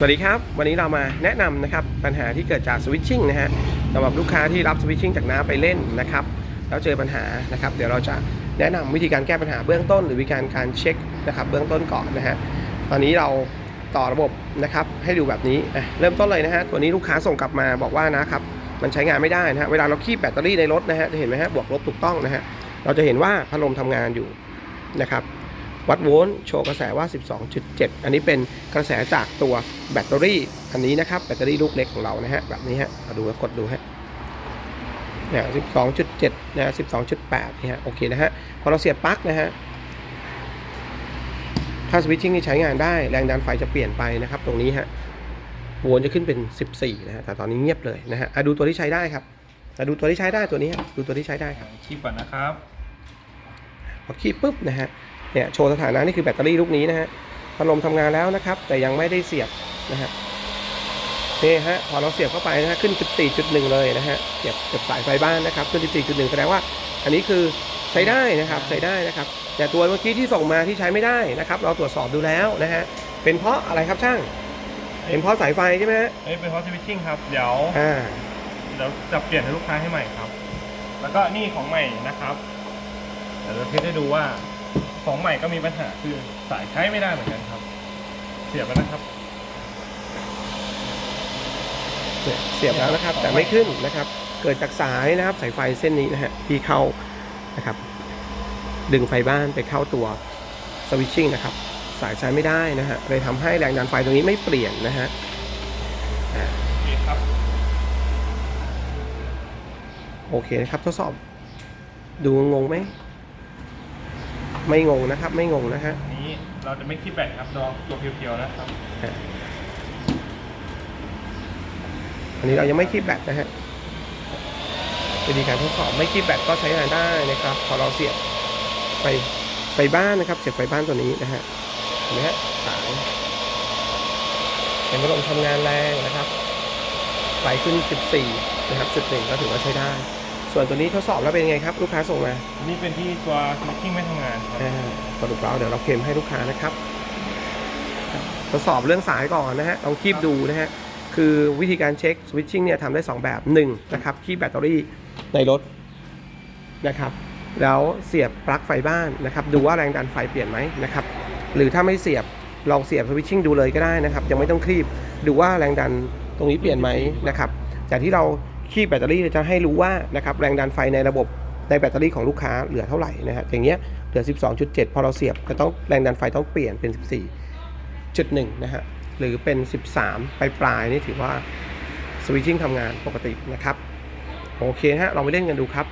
สวัสดีครับ วันนี้เรามาแนะนำนะครับปัญหาที่เกิดจากสวิตชิ่งนะฮะสำหรับลูกค้าที่รับสวิตชิ่งจากน้าไปเล่นนะครับแล้วเจอปัญหานะครับ เดี๋ยวเราจะแนะนำวิธีการแก้ปัญหาเบื้องต้น หรือวิธีการการเช็คนะครับ เบื้องต้นก่อนนะฮะตอนนี้เราต่อระบบนะครับ ให้ดูแบบนี้เริ่มต้นเลยนะฮะตัวนี้ลูกค้าส่งกลับมาบอกว่านะครับมันใช้งานไม่ได้นะฮะเวลาเราคีบแบตเตอรี่ในรถนะฮะจะเห็นไหมฮะบวกลบถูกต้องนะฮะเราจะเห็นว่าพัดลมทำงานอยู่นะครับ วัดโวลต์โชว์กระแสว่า 12.7 อันนี้เป็นกระแสจากตัวแบตเตอรี่ อันนี้นะครับแบตเตอรี่ลูกเล็กของเรานะฮะแบบนี้ฮะมาดูกดดูฮะเนี่ย12.7นะฮะ12.8นี่ฮะโอเคนะฮะพอเราเสียบปลั๊กนะฮะถ้าสวิตชิ่งนี่ใช้งานได้แรงดันไฟจะเปลี่ยนไปนะครับ ตรงนี้ฮะโวลต์จะขึ้นเป็น 14 นะฮะแต่ตอนนี้เงียบเลยนะฮะอะดูตัวที่ใช้ได้ครับอะดูตัวที่ใช้ได้ตัวนี้ฮะดูตัวที่ใช้ได้ครับคีบก่อนนะครับพอคีบปุ๊บนะฮะ เนี่ยโชว์สถานะนี่คือแบตเตอรี่ลูกนี้นะฮะพัดลมทำงานแล้วนะครับ แต่ยังไม่ได้เสียบนะฮะนี่ฮะพอเราเสียบเข้าไปนะฮะขึ้น 14.1 เลยนะฮะเสียบเสียบสายไฟบ้านนะครับขึ้น 14.1 แสดงว่าอันนี้คือใช้ได้นะครับใช้ได้นะครับ แต่ตัวเมื่อกี้ที่ส่งมาที่ใช้ไม่ได้นะครับ เราตรวจสอบดูแล้วนะฮะเป็นเพราะอะไรครับช่างเป็นเพราะสายไฟใช่ไหมฮะเอ้ยเป็นเพราะสวิตชิ่งครับเดี๋ยวอ่าเดี๋ยวจะเปลี่ยนให้ลูกค้าให้ใหม่ครับ แล้วก็นี่ของใหม่นะครับเดี๋ยวจะเทสให้ดูว่า ของใหม่ก็มีปัญหาคือสายใช้ไม่ได้เหมือนกันครับ เสียบแล้วนะครับเนี่ยเสียบแล้วนะครับ แต่ไม่ขึ้นนะครับ เกิดจากสายนะครับสายไฟเส้นนี้นะฮะที่เข้านะครับ ดึงไฟบ้านไปเข้าตัวสวิตชิ่งนะครับ สายใช้ไม่ได้นะฮะเลยทำให้แรงดันไฟตรงนี้ไม่เปลี่ยนนะฮะอ่าโอเคครับโอเคนะครับทดสอบ ดูงงไหม ไม่งงนะครับ ไม่งงนะฮะอันนี้เราจะไม่คีบแบตครับลองตัวเพียวๆนะครับอ่าอันนี้เรายังไม่คีบแบตนะฮะวิธีการทดสอบไม่คีบแบตก็ใช้งานได้นะครับ พอเราเสียบไฟไฟบ้านนะครับ เสียบไฟบ้านตัวนี้นะฮะเห็นไหมฮะสายเป็นพัดลมทำงานแรงนะครับ ไฟขึ้น 14 นะครับจุดหนึ่งก็ถือว่าใช้ได้ ส่วนตัวนี้ทดสอบแล้วเป็นยังไงครับ ลูกค้าส่งมาอันนี้เป็นที่ตัวสวิตชิ่งไม่ทำงานครับอ่าสรุปแล้วเดี๋ยวเราเคลมให้ลูกค้านะครับ ทดสอบเรื่องสายก่อนนะฮะลองคีบดูนะฮะคือวิธีการเช็คสวิตชิ่งเนี่ยทำได้ 2 แบบ1นะครับคีบแบตเตอรี่ในรถนะครับ แล้วเสียบปลั๊กไฟบ้านนะครับ ดูว่าแรงดันไฟเปลี่ยนไหมนะครับ หรือถ้าไม่เสียบลองเสียบสวิตชิ่งดูเลยก็ได้นะครับ ยังไม่ต้องคลีบดูว่าแรงดันตรงนี้เปลี่ยนไหมนะครับจากที่เรา คีบแบตเตอรี่จะให้รู้ว่านะครับแรงดันไฟในระบบในแบตเตอรี่ของลูกค้าเหลือเท่าไหร่นะฮะอย่างเงี้ยเหลือ 12.7 พอเราเสียบจะต้องแรงดันไฟต้องเปลี่ยนเป็น 14.1 นะฮะหรือเป็น 13 ปลายปลายนี่ถือว่าสวิตชิ่งทำงานปกตินะครับ โอเคฮะลองไปเล่นกันดูครับ